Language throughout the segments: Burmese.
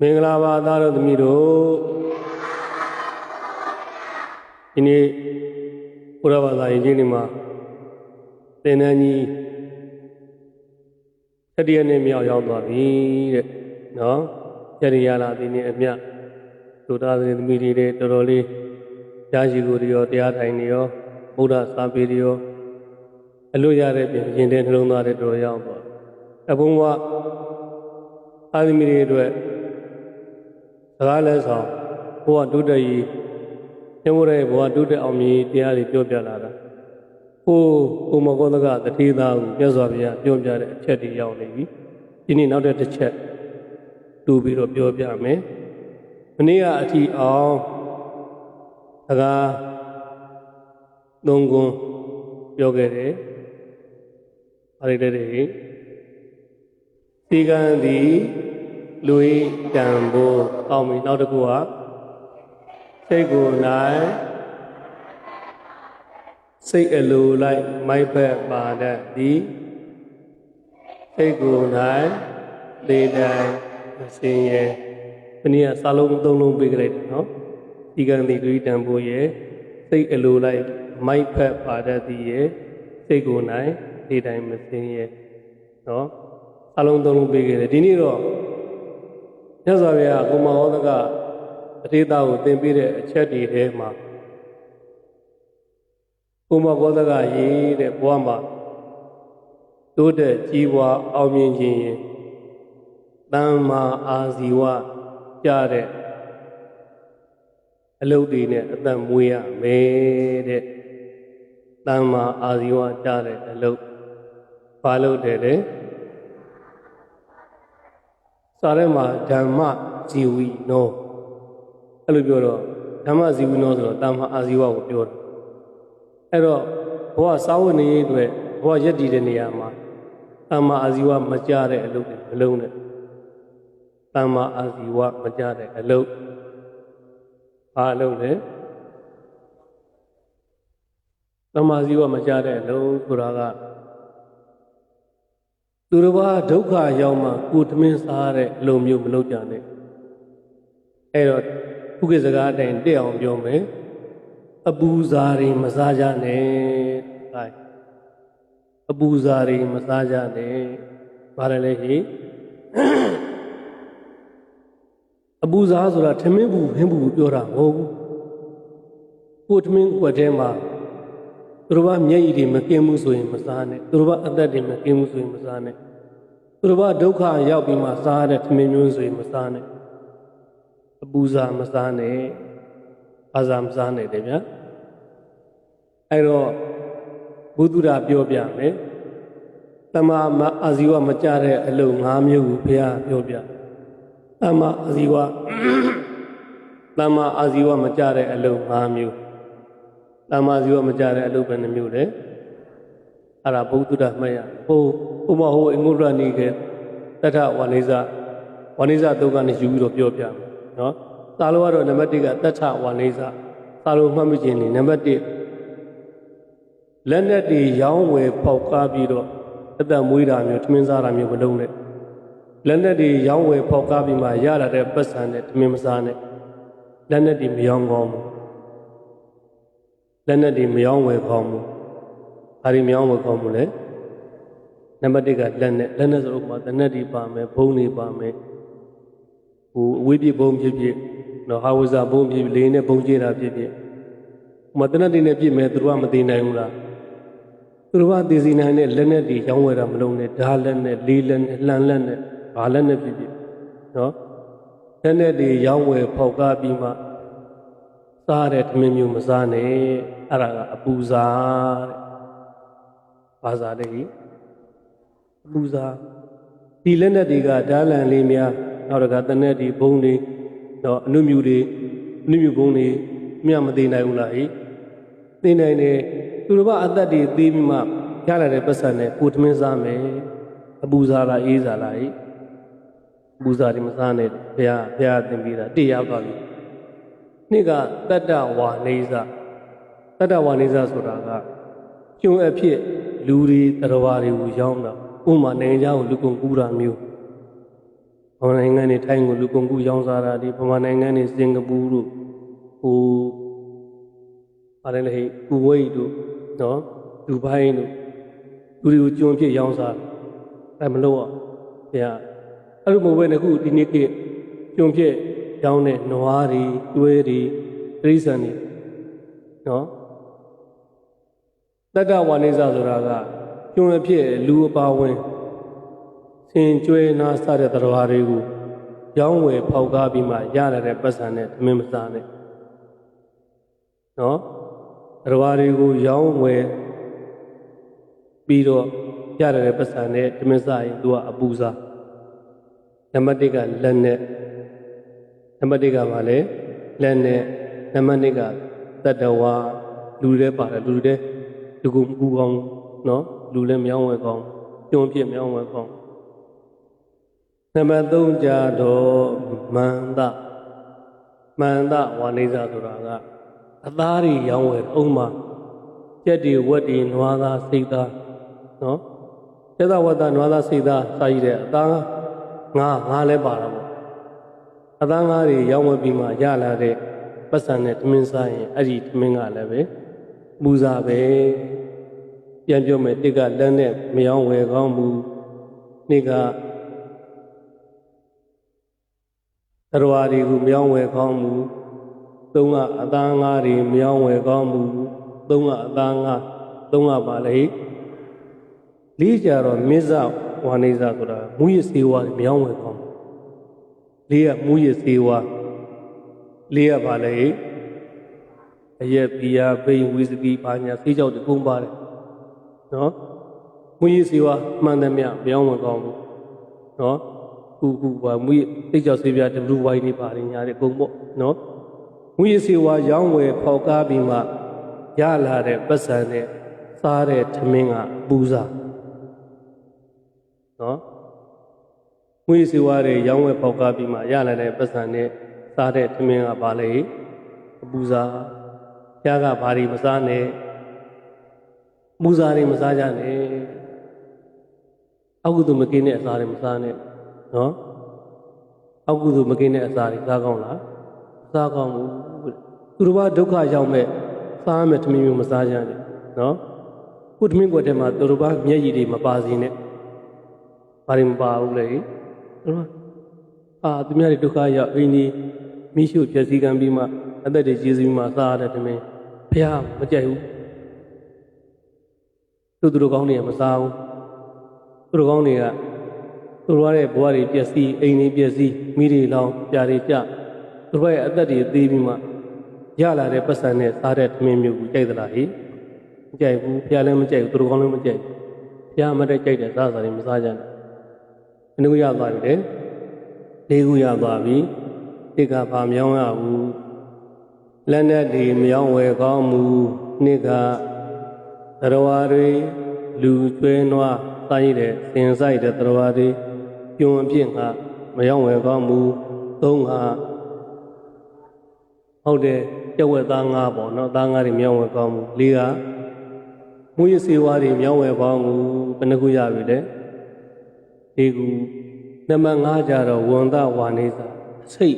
မင်္ဂလာပါသားတော်သမီးတို့ဒီနေ့ဘုရားဘာသာရေးကြီးနေမှာသင်္นานကြီးတတိယနေ့မြောက်ရောက်သွားပြီတဲ့နော်ကြရိယာလာဒီနေ့အမြတ်ဒုတာသင်သမီးတွေတဲ့တော်တော်လေးရာရှိကိုတွေရောတရားထိုင်တွေရောဘုရားစာပေတွေရောအလို့ရတဲ့ပြင်ရင်တဲ့နှလုံးသားတွေတော်တော်ရောက်သွားအဘုံကအာသမီတွေအတွက် စကားလဲဆောင်ဘုရားဒုတရီညမို့တဲ့ဘုရားဒုတအောင်မြင်တရားတွေပြောပြလာတာဟိုကိုမကောသကတတိသားကိုမြတ်စွာဘုရားပြောပြတဲ့အချက်တွေရောက်နေပြီဒီနေ့နောက်တစ်ချက်တူပြီးတော့ပြောပြမယ်မနေ့ကအထီအောင်စကားသုံးခုပြောခဲ့တယ်အားရတဲ့တွေစီကံသည် လူဤတံဖို့အောက်ပြီနောက်တစ်ခုကစိတ်ကိုနိုင်စိတ်အလိုလိုက်မိုက်ဘက်ပါတတ်သည်စိတ်ကိုနိုင်လေတိုင်းမစင်ရဲ့ဒီနေ့ကစာလုံးသုံးလုံးပေးကြလိုက်တယ်နော်ဒီကံဒီလူဤတံဖို့ရဲ့စိတ်အလိုလိုက်မိုက်ဘက်ပါတတ်သည်ရဲ့စိတ်ကိုနိုင်လေတိုင်းမစင်ရဲ့နော်စာလုံးသုံးလုံးပေးခဲ့တယ်ဒီနေ့တော့ မြတ်စွာဘုရားကိုမဟောသကအထေသားကိုသင်ပေးတဲ့အချက်တွေထဲမှာကိုမဘောသကရေးတဲ့ဘဝမှာတိုးတက်ကြီးပွားအောင်မြင်ခြင်းရင်တမ္မာအာဇီဝကြတဲ့အလုပ်တွေနဲ့အသက်မွေးရမယ်တဲ့တမ္မာအာဇီဝကြတဲ့အလုပ်ဘာလုပ်တယ်လဲ စာထဲမှာဓမ္မဇီဝီနောအဲ့လိုပြောတော့ဓမ္မဇီဝီနောဆိုတော့တာမအာဇီဝကိုပြောတယ်အဲ့တော့ဘဝစာဝတ်နေရေးအတွက်ဘဝရက်တည်တဲ့နေရာမှာတာမအာဇီဝမကြတဲ့အလုပ်တွေမလုံးနဲ့တာမအာဇီဝမကြတဲ့အလုပ်ဘာအလုပ်လဲတာမအာဇီဝမကြတဲ့အလုပ်ဆိုတာက သူတစ်ပါးဒုက္ခရောက်မှကိုတမင်းစားတဲ့အလိုမျိုးမလုပ်ကြနဲ့အဲ့တော့ခုခေတ်စကားအတိုင်းတက်အောင်ပြောမယ်အပူဇာတွေမစားကြနဲ့အဲအပူဇာတွေမစားကြနဲ့ဘာလဲလဲဟိအပူဇာဆိုတာထမင်းဘူးဟင်းဘူးပြောတာမဟုတ်ဘူးကိုတမင်းကွက်ထဲမှာ သူတို့ဘာမျက်ရည်တွေမကင်းဘူးဆိုရင်မစားနဲ့သူတို့ဘာအသက်တွေမကင်းဘူးဆိုရင်မစားနဲ့သူတို့ဘာဒုက္ခရောက်ပြီးမှစားတဲ့ထမင်းမျိုးဆိုရင်မစားနဲ့အပူဇာမစားနဲ့အာဇာမစားနဲ့တဲ့ဗျာအဲ့တော့ဘုဒ္ဓရာပြောပြမယ်တမမအာဇီဝမကြတဲ့အလုပ်၅မျိုးကိုဘုရားပြောပြတမအာဇီဝတမအာဇီဝမကြတဲ့အလုပ်၅မျိုး တမ္မာဇီဝမကြတဲ့အလုပ်ပဲနှမျိုးလေအဲ့ဒါဘုဒ္ဓတာမှတ်ရဟိုဥမဟိုအင်္ဂုတ္တနိကေတထဝဏိဇဝဏိဇတုတ်ကနေယူပြီးတော့ပြောပြမယ်နော်သာလို့ကတော့နံပါတ်1ကတထဝဏိဇသာလို့မှတ်မိခြင်းနေနံပါတ်1လက်နဲ့တီရောင်းဝယ်ပေါက်ကားပြီးတော့အသက်မွေးတာမျိုးထမင်းစားတာမျိုးမလုပ်နဲ့လက်နဲ့တီရောင်းဝယ်ပေါက်ကားပြီးမှရလာတဲ့ပတ်စံနဲ့ထမင်းမစားနဲ့လက်နဲ့တီမရောင်းကောင်းဘူး လက်နက်တွေမယောင်းဝယ်ကောင်းဘူး။ဘာတွေမယောင်းဝယ်ကောင်းဘူးလဲ။နံပါတ်1ကလက်နက်လက်နက်ဆိုတော့ဥပမာတနက်တွေပါမယ်ဘုံတွေပါမယ်။ဟိုအဝေးပြဘုံဖြစ်ဖြစ်နော်ဟာဝဇာဘုံဖြစ်ဖြစ်လေးနဲ့ဘုံကျဲတာဖြစ်ဖြစ်ဥပမာတနက်တွေနဲ့ပြည့်မယ်သူတို့ကမသိနိုင်ဘူးလား။သူတို့ကသိစီနိုင်တဲ့လက်နက်တွေရောင်းဝယ်တာမလုံးနဲ့ဓာလက်နဲ့လေးလက်နဲ့လှန်လက်နဲ့ဘာလက်နဲ့ဖြစ်ဖြစ်နော်လက်နက်တွေရောင်းဝယ်ဖောက်ကားပြီးမှ စားတဲ့ထမင်းမျိုးမစားနဲ့အဲ့ဒါကအပူစားတဲ့ဘာစားလဲကြီးအပူစားဒီလက်နဲ့တွေကဓာလန်လေးများနောက်တကတနက်ဒီဘုံတွေတော့အနုမြူတွေအနုမြူဘုံတွေမြတ်မသေးနိုင်ဘူးလားဟိသိနိုင်တယ်သူတို့ကအသက်တွေသေးပြီးမှရလာတဲ့ပတ်စံနဲ့ကိုထမင်းစားမယ်အပူစားလားအေးစားလားဟိအပူစားတွေမစားနဲ့ဘုရားဘုရားသင်ပေးတာတိရောက်သွားပြီ နှစ်ကတတ္တဝါနေဇတတ္တဝါနေဇဆိုတာကကျွန်းအဖြစ်လူတွေတရားဝါတွေကိုရောင်းတာဥပမာနိုင်ငံခြားကိုလူကုန်ကူးတာမျိုးဗမာနိုင်ငံနေထိုင်းကိုလူကုန်ကူရောင်းစားတာဒီဗမာနိုင်ငံနေစင်ကာပူတို့ဟိုပါတယ်လေကူဝိတ်တို့နော်ဒူဘိုင်းတို့လူတွေကိုကျွန်းဖြစ်ရောင်းစားအဲမလို့อ่ะဘုရားအဲ့လိုမဟုတ်ဘဲနဲ့ခုဒီနေ့ခေတ်ကျွန်းဖြစ် ရောင်းတဲ့နွားတွေတွဲတွေတိရစ္ဆာန်တွေနော်တတ္တဝါနိစ္စဆိုတာကကျွန်းအဖြစ်လူအပါဝင်ဆင်ကျွဲနာစတဲ့တရားတွေကိုရောင်းဝယ်ဖောက်ကားပြီးမှရရတဲ့ပတ်စံနဲ့သမင်းမစားနဲ့နော်တရားတွေကိုရောင်းဝယ်ပြီးတော့ရရတဲ့ပတ်စံနဲ့သမင်းစားရင်သူကအပူစားနံပါတ်1ကလက်နဲ့ နံပါတ်1ကပါလေလက်နဲ့နံပါတ်2ကတတ္တဝါလူတွေပါတယ်လူတွေလူကူကူကောင်းနော်လူလည်းမြောင်းဝဲကောင်းကျွန်းပြစ်မြောင်းဝဲကောင်းနံပါတ်3ကြတော့မန္တမန္တဝါနေစာဆိုတာကအသားတွေရောင်းဝယ်အုံးမှာကြက်တွေဝက်တွေနွားသားစိတ်သားနော်ကျက်သားဝက်သားနွားသားစိတ်သားစာရည်တဲ့အသားငါငါလည်းပါတာပေါ့ အသားငါးတွေရောင်းဝယ်ပြီးမှရလာတဲ့ပတ်စံနဲ့ထမင်းစားရင်အဲ့ဒီထမင်းကလည်းပဲပူစာပဲပြန်ပြောမယ်တစ်ကလက်နဲ့မယောင်းဝယ်ကောင်းမှုနှစ်ကတရားတွေကိုမယောင်းဝယ်ကောင်းမှုသုံးကအသားငါးတွေမယောင်းဝယ်ကောင်းမှုသုံးကအသားငါးသုံးကပါလေလေးကြတော့မစ္ဆဝါနေစာဆိုတာမူရစေဝါမယောင်းဝယ်ကောင်းမှု လေးကမူရစေဝါလေးရပါလေအရက်ဘီယာဘိန်းဝီစကီပါညာဆေးကြောက်တကုန်းပါတယ်နော်မူရစေဝါမှန်တယ်မြမယောင်းဝယ်ကောင်းဘူးနော်ခုခုပါမူရစိတ်ကြောက်ဆေးပြ WY နေပါတယ်ညာတဲ့ကုန်းပေါ့နော်မူရစေဝါရောင်းဝယ်ဖောက်ကားပြီးမှရလာတဲ့ပတ်စံနဲ့စားတဲ့ထမင်းကပူစားနော် မွေးစီဝါတွေရောင်းဝယ်ပေါက်ကားပြီးမှရလာတဲ့ပတ်စံနဲ့စားတဲ့ထမင်းကပါလေအပူစားရကဘာတွေမစားနဲ့ပူစားတွေမစားကြနဲ့အကုသိုလ်မကင်းတဲ့အစာတွေမစားနဲ့နော်အကုသိုလ်မကင်းတဲ့အစာတွေစားကောင်းလားစားကောင်းဘူးသူတို့ဘာဒုက္ခရောက်မဲ့စားမဲ့ထမင်းမျိုးမစားကြနဲ့နော်ခုထမင်းကွက်ထဲမှာသူတို့ဘာမျက်ရည်တွေမပါစေနဲ့ဘာတွေမပါဘူးလေနော် အာသူများတွေဒုက္ခရောက်အင်းဒီမိရှုဖြည့်စည်းကံပြီးမှအသက်တွေကျေးဇူးမှစားရတဲ့တမင်ဘုရားမကြိုက်ဘူးသူသူတို့ကောင်းတွေကမစားဘူးသူတို့ကောင်းတွေကသူတို့ရဲ့ဘဝတွေပျက်စီးအိမ်တွေပျက်စီးမိတွေလောင်ပြာတွေကြသူတို့ရဲ့အသက်တွေသေးပြီးမှရလာတဲ့ပတ်စံနဲ့စားတဲ့တမင်မျိုးကိုကြိုက်သလားဟိမကြိုက်ဘူးဘုရားလည်းမကြိုက်ဘူးသူတို့ကောင်းလည်းမကြိုက်ဘူးဘုရားမတဲ့ကြိုက်တဲ့စားစားတွေမစားကြနဲ့ အနုရသွားပြီလေလေးခုရသွားပြီတိကဘာမြောင်းရဘူးလက်နဲ့ဒီမြောင်းဝယ်ကောင်းမှုနှစ်ကသရဝါတွေလူကျွဲနွားစားရတဲ့စင်ဆိုင်တဲ့သရဝါတွေပြုံအဖြစ်ကမယောင်းဝယ်ကောင်းမှုသုံးကဟုတ်တယ်ကြက်ဝက်သားငါးပေါ့နော်သားငါးတွေမြောင်းဝယ်ကောင်းမှုလေးကမူရစေဝါတွေမြောင်းဝယ်ကောင်းမှုဘယ်နှခုရပြီလဲဒီကူ နံပါတ်5ကြတော့ဝန္တဝါနေစာအစိတ်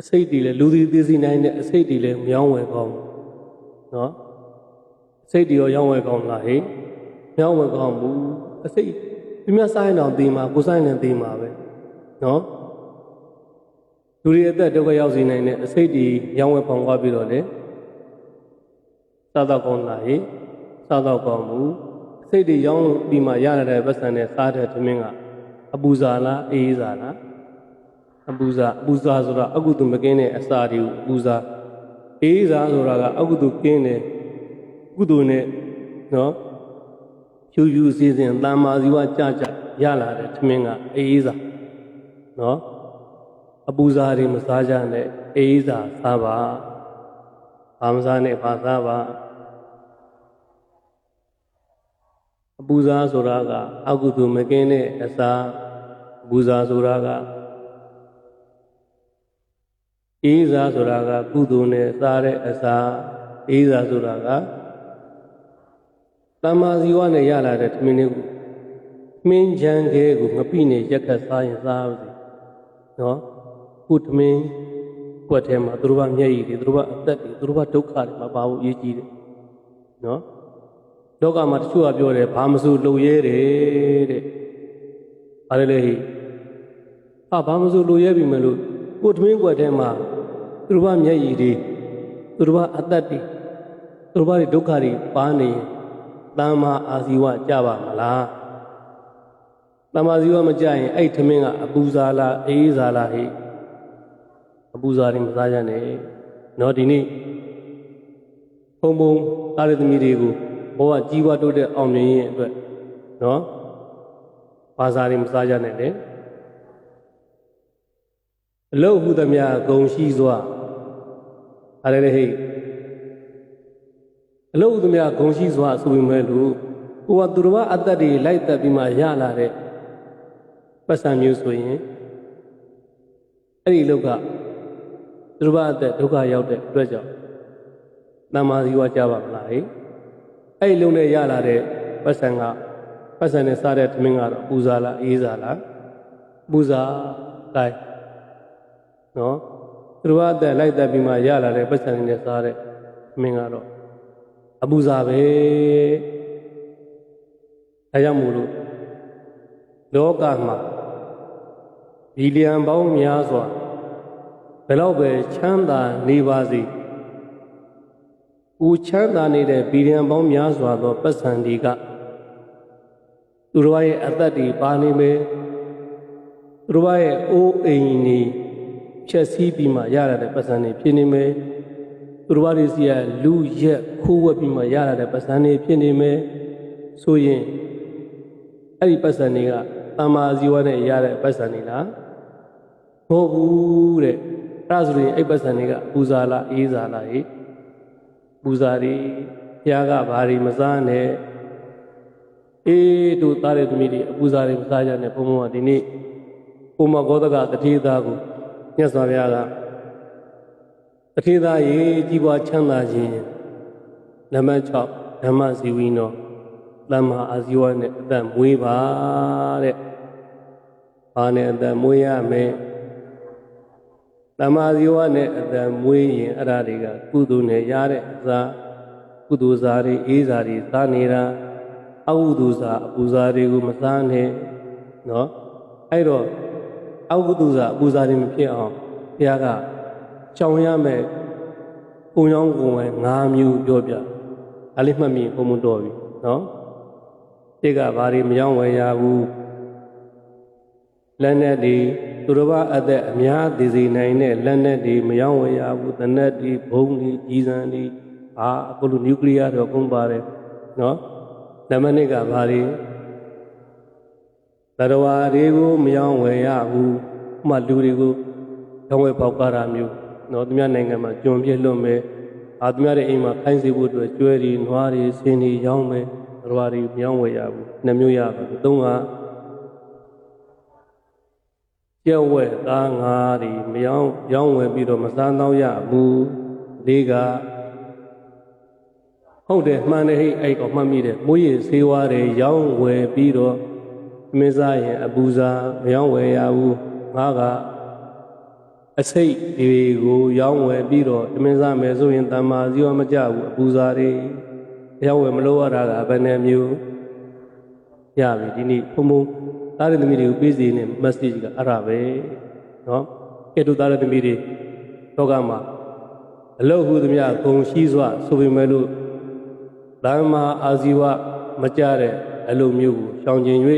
အစိတ်တီလဲလူသည်သိစီနိုင်တဲ့အစိတ်တီလဲမြောင်းဝယ်ကောင်းနော်အစိတ်တီရောရောင်းဝယ်ကောင်းလားဟေ့မြောင်းဝယ်ကောင်းဘူးအစိတ်ပြမြဆိုင်အောင်ตีမှာကိုဆိုင်နေตีမှာပဲနော်လူတွေအသက်ဒုက္ခရောက်စေနိုင်တဲ့အစိတ်တီရောင်းဝယ်ပေါင်သွားပြီးတော့လေစားတော့ကောင်းလားဟေ့စားတော့ကောင်းဘူးအစိတ်တီရောင်းပြီးမှရရတဲ့ပတ်စံနဲ့စားတဲ့သမင်းက အပူဇာလားအေးဇာလားအပူဇာအပူဇာဆိုတာအကုသိုလ်မကင်းတဲ့အစာတွေကိုအပူဇာအေးဇာဆိုတာကအကုသိုလ်ကင်းတဲ့ကုသိုလ်နဲ့နော်ဖြူဖြူစည်းစင်တမ္မာဇီဝကြကြရလာတဲ့ထမင်းကအေးဇာနော်အပူဇာတွေမစားကြနဲ့အေးဇာစားပါဘာမစားနဲ့ဘာစားပါ အပူဇာဆိုတာကအကုသိုလ်မကင်းတဲ့အစာအပူဇာဆိုတာကအေးဇာဆိုတာကကုသိုလ်နဲ့စားတဲ့အစာအေးဇာဆိုတာကတမ္မာဇီဝနဲ့ရလာတဲ့ထမင်းလေးကိုမင်းချမ်းခဲကိုငပိနေရက်ခတ်စားရင်စားပါစေနော်ခုသမင်းကွက်ထဲမှာသူတို့ကမျက်ရည်တွေသူတို့ကအသက်တွေသူတို့ကဒုက္ခတွေမပါဘူးအရေးကြီးတယ်နော် လောကမှာတချို့ကပြောတယ်ဘာမဆိုလှုပ်ရဲတယ်တဲ့အားလည်းလေဟိအာဘာမဆိုလှုပ်ရဲပြီမလို့ကိုသမင်းကွက်ထဲမှာသူတို့ကမျက်ရည်တွေသူတို့ကအသက်တွေသူတို့ကဒုက္ခတွေပါနေရင်တမ္မာအာဇီဝကြပါမလားတမ္မာဇီဝမကြရင်အဲ့ထမင်းကအပူဇာလားအေးဇာလားဟိအပူဇာတွေမစားကြနဲ့နော်ဒီနေ့ဘုံဘုံအားရသမီးတွေကို ဘောကကြီးပွားတိုးတဲ့အောင်မြင်ရင်အတွက်နော်ဘာသာတွေမစားကြနဲ့လေအလုတ်ဟုသမျှဂုံရှိစွာအားလည်းဟိအလုတ်ဟုသမျှဂုံရှိစွာဆိုပေမဲ့လို့ကိုကသူတော်ဘာအသက်တွေလိုက်သက်ပြီးမှရလာတဲ့ပတ်စံမျိုးဆိုရင်အဲ့ဒီလောက်ကသူတော်ဘာအသက်ဒုက္ခရောက်တဲ့အတွက်ကြောင့်တမ္မာဇီဝကြပါမလားဟိ အဲ့ဒီလုံးနဲ့ရလာတဲ့ပတ်စံကပတ်စံနဲ့စားတဲ့သမင်းကတော့ပူဇာလားအေးဇာလားပူဇာတိုင်းနော်သူတော်ဘာအသက်လိုက်သက်ပြီးမှရလာတဲ့ပတ်စံနဲ့စားတဲ့သမင်းကတော့အပူဇာပဲအဲကြောင့်မို့လို့လောကမှာဘီလီယံပေါင်းများစွာဘယ်တော့ပဲချမ်းသာနေပါစေ ဦးချမ်းသာနေတဲ့ဘီလီယံပေါင်းများစွာသောပတ်စံတွေကသူတို့ရဲ့အသက်တွေပါနေမယ်သူတို့ရဲ့အိုးအိမ်တွေဖြည့်ဆည်းပြီးမှရရတဲ့ပတ်စံတွေဖြစ်နေမယ်သူတို့ဘာတွေစီကလူရက်ခိုးဝက်ပြီးမှရရတဲ့ပတ်စံတွေဖြစ်နေမယ်ဆိုရင်အဲ့ဒီပတ်စံတွေကတမ္မာဇီဝနဲ့ရတဲ့ပတ်စံတွေလားမဟုတ်ဘူးတဲ့အဲ့ဒါဆိုရင်အဲ့ပတ်စံတွေကပူဇာလားအေးဇာလားဟိ ပူဇာတွေဘုရားကဘာတွေမစားနဲ့အေးတို့သားတဲ့သမီးတွေအပူဇာတွေမစားကြနဲ့ဘုံဘုံကဒီနေ့ကိုမဂောဒကတတိသားကိုမြတ်စွာဘုရားကတထေသားရေကြီးပွားချမ်းသာခြင်းနံပါတ်6ဓမ္မဇီဝီနောသမ္မာအာဇီဝနဲ့အသက်မွေးပါတဲ့။ဘာနဲ့အသက်မွေးရမယ်။ သမ္မာအာဇီဝနဲ့အသက်မွေးရင်အဲ့ဒါတွေကကုသိုလ်နဲ့ရတဲ့အစာကုသိုလ်စားတွေအေးစားတွေစားနေတာအကုသိုလ်စားအပူစားတွေကိုမစားနဲ့နော်။အဲ့တော့အကုသိုလ်စားအပူစားတွေမဖြစ်အောင်ဘုရားကကြောင်ရမယ်ပုံရောင်းကုန်ဝဲ၅မျိုးပြောပြ။အဲ့လေးမှတ်မိဘုံမတော်ပြီနော်။တိကဘာတွေမယောင်းဝယ်ရဘူးလက်နဲ့ဒီ သူတော်ဘာအသက်အများသိစေနိုင်တဲ့လက်နဲ့ဒီမယောင်းဝယ်ရဘူးတနက်ဒီဘုံဒီကြီးစံဒီအာအခုလိုနျူကလ িয়ার တော့ကုန်ပါတယ်နော်နံပါတ်1ကဘာတွေတရဝါတွေကိုမယောင်းဝယ်ရဘူးဥမာလူတွေကိုတောင်းဝဲပေါက်ကားတာမျိုးနော်သူများနိုင်ငံမှာကျွံပြည့်လွတ်မယ်အာသူများရဲ့အိမ်မှာခိုင်းစေဖို့အတွက်ကျွဲတွေနွားတွေဆင်းတွေရောင်းမယ်ရဝါတွေမြောင်းဝယ်ရဘူးနှစ်မျိုးရပါဘူးသုံးက ကျက်ဝဲသားငါးတွေမြောင်းရောင်းဝယ်ပြီးတော့မစားတော့ရဘူးလေးကဟုတ်တယ်မှန်တယ်ဟိအဲ့ကောမှတ်မိတယ်မိုးရေဆေးဝါးတွေရောင်းဝယ်ပြီးတော့မင်းစားရင်အပူစားမရောင်းဝယ်ရဘူးငါကအစိတ်တွေကိုရောင်းဝယ်ပြီးတော့မင်းစားမယ်ဆိုရင်တမ္မာဇီဝမကြဘူးအပူစားတွေတရားဝယ်မလို့ရတာကဘယ်နှမျိုးရပြီဒီနေ့ဘုံဘုံ သားသမီးတွေကိုပေးစီနေ message ကအဲ့ဒါပဲနော်ကဲတို့သားသမီးတွေတော့ကမှာအလောက်ဟုသမျှဂုံရှိစွာဆိုပေမဲ့လို့ဓမ္မအာဇီဝမကြတဲ့အလိုမျိုးကိုရှောင်ကျင်၍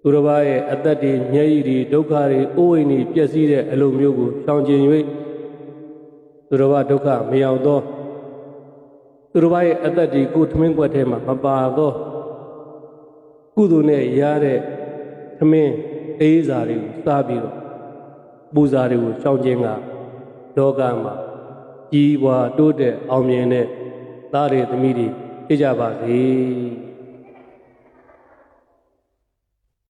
သူတစ်ပါးရဲ့အသက်တွေမျက်ရည်တွေဒုက္ခတွေအိုးအိမ်တွေပျက်စီးတဲ့အလိုမျိုးကိုရှောင်ကျင်၍သူတစ်ပါးဒုက္ခမရောက်သောသူတစ်ပါးရဲ့အသက်တွေကိုထမင်းကွက်ထဲမှာမပါသော ကုသိုလ်နဲ့ရတဲ့ထမင်းအေးစာတွေကိုစားပြီးတော့ပူဇာတွေကိုရှောင်ကျဉ်ကလောကမှာကြီးပွားတိုးတက်အောင်မြင်တဲ့သားတွေသမီးတွေဖြစ်ကြပါစေ